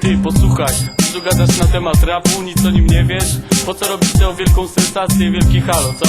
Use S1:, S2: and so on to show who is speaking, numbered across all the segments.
S1: Ty posłuchaj, co gadasz na temat rapu, nic o nim nie wiesz. Po co robisz tę wielką sensację, wielki halo, co?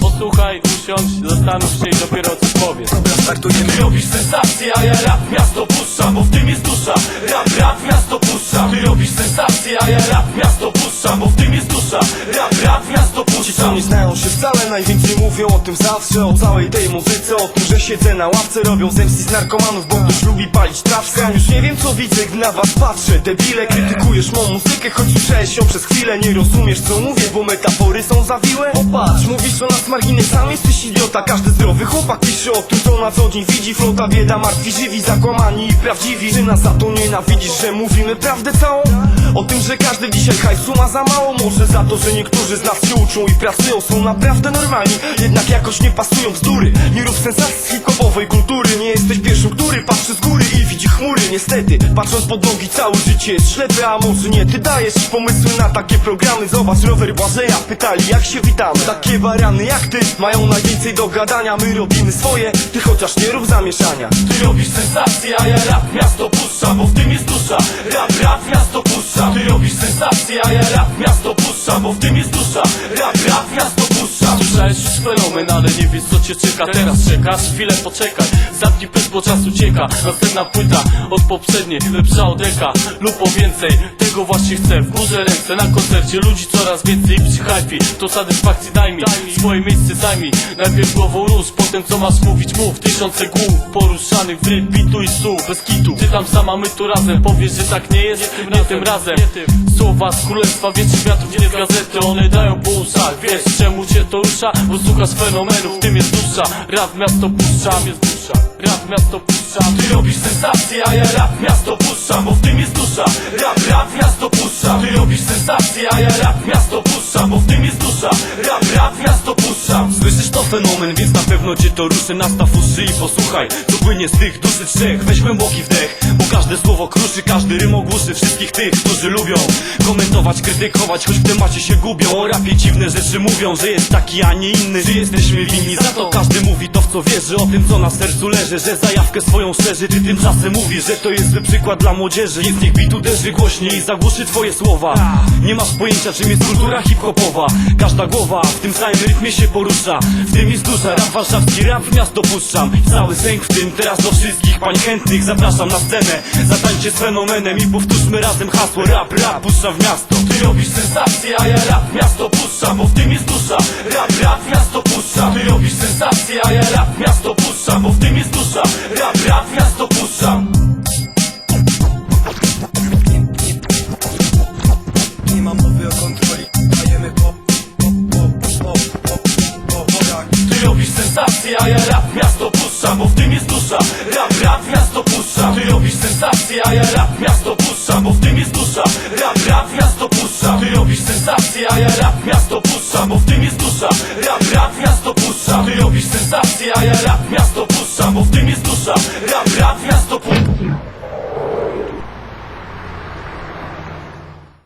S1: Posłuchaj, usiądź, zastanów się i dopiero co powiesz.
S2: Startujemy
S3: Ty robisz sensację, a ja rap miasto puszczam, bo w tym jest dusza. Rap, rap miasto puszczam. Ty robisz sensację, a ja rap miasto puszczam, bo w tym jest dusza. Rap, rap miasto
S2: co nie
S3: puszczam
S2: znają się wcale Najwięcej mówią o tym zawsze O całej tej muzyce O tym, że siedzę na ławce Robią zemsty z narkomanów Bo ktoś lubi palić trawkę. Sam już nie wiem co widzę, gdy na was patrzę. Debile, krytykujesz mą muzykę Choć słyszałeś ją przez chwilę. Nie rozumiesz co mówię, bo metafory są zawiłe Popatrz, mówisz o nas marginesami Jesteś idiota, każdy zdrowy chłopak Pisze o tym, co na co dzień widzi. Flota, bieda, martwi, żywi, zakłamani i prawdziwi. Czy nas za to nienawidzisz, że mówimy prawdę całą? O tym, że każdy dzisiaj hajsu ma za mało Może za to, że niektórzy z nas się uczą i pracują Są naprawdę normalni, jednak jakoś nie pasują bzdury. Nie rób sensacji z hip-hopowej kultury Nie jesteś pierwszym, który patrzy z góry i widzi chmury. Niestety, patrząc pod nogi całe życie jest ślepy A może nie, ty dajesz pomysły na takie programy. Zobacz, rower Błażeja, pytali jak się witamy. Takie barany jak ty, mają najwięcej do gadania. My robimy swoje, ty chociaż nie rób zamieszania.
S3: Ty robisz sensację, a ja rap miasto puszczam, bo w tym jest dusza Rap, rap, miasto puszczam Ty robisz sensację, a ja rap miasto puszczam, bo w tym jest dusza. Rap, rap, miasto puszczam
S1: Słyszałeś fenomen, ale nie wiesz co cię czeka. Teraz czekasz, chwilę poczekaj. Zamknij pysk, bo czas ucieka. Następna płyta od poprzedniej Lepsza od eka lub o więcej Tego właśnie chcę, w górze ręce Na koncercie ludzi coraz więcej. Przy hype To satysfakcji daj mi, swoje miejsce zajmij. Najpierw głową rusz, potem co masz mówić mów. Tysiące głów poruszanych w ryb, bitu i słów. Bez kitu, ty tam sama, my tu razem. Powiesz, że tak nie jest, nie tym razem. Słowa z królestwa wiecznych wiatrów, nie z gazety. One dają po uszach, wiesz czemu cię to rusza? Bo słuchasz fenomenów, tym jest dusza. Rap miasto puszczam, jest dusza Rap miasto puszczam
S3: Ty robisz sensację, a ja rap miasto puszczam, bo w tym jest dusza. Rap, rap, miasto puszczam Ty robisz sensację, a ja rap miasto puszczam, bo w tym jest dusza. Rap, rap, miasto puszczam.
S4: Słyszysz to fenomen, więc na pewno cię to ruszy. Nastaw uszy i posłuchaj, co płynie z tych duszy trzech. Weź głęboki wdech, każde słowo kruszy Każdy rym ogłuszy wszystkich tych, którzy lubią Komentować, krytykować, choć w temacie się gubią. O rapie dziwne rzeczy mówią, że jest taki, a nie inny. Czy jesteśmy winni za to? Każdy mówi to w co wierzy. O tym co na sercu leży, że zajawkę swoją szerzy. Ty tymczasem mówisz, że to jest zły przykład dla młodzieży? Więc niech bit uderzy głośniej i zagłuszy twoje słowa. Nie masz pojęcia czym jest kultura hip-hopowa. Każda głowa w tym samym rytmie się porusza. W tym jest dusza, rap warszawski, rap w miasto puszczam. Cały sęk w tym, teraz do wszystkich pań chętnych Zapraszam na scenę, zatańcie z fenomenem I powtórzmy razem hasło rap, rap puszcza w miasto
S3: Ty robisz sensację, a ja rap miasto puszczam, bo w tym jest dusza Rap, rap, miasto puszczam Ty robisz sensację, a ja rap miasto puszczam, bo w tym jest dusza Rap, rap, miasto puszczam
S2: Nie mam mowy o kontroli Dajemy po, po, po, po, po, po, po
S3: sensację, a ja rap miasto puszczam, bo w tym jest dusza. Rap, rap, miasto puszczam Ty robisz sensację, a ja rap miasto puszczam, bo w tym jest dusza. Rap, rap, miasto puszczam Ty robisz sensację, a ja rap miasto puszczam, bo w tym jest dusza. Rap, rap, miasto puszczam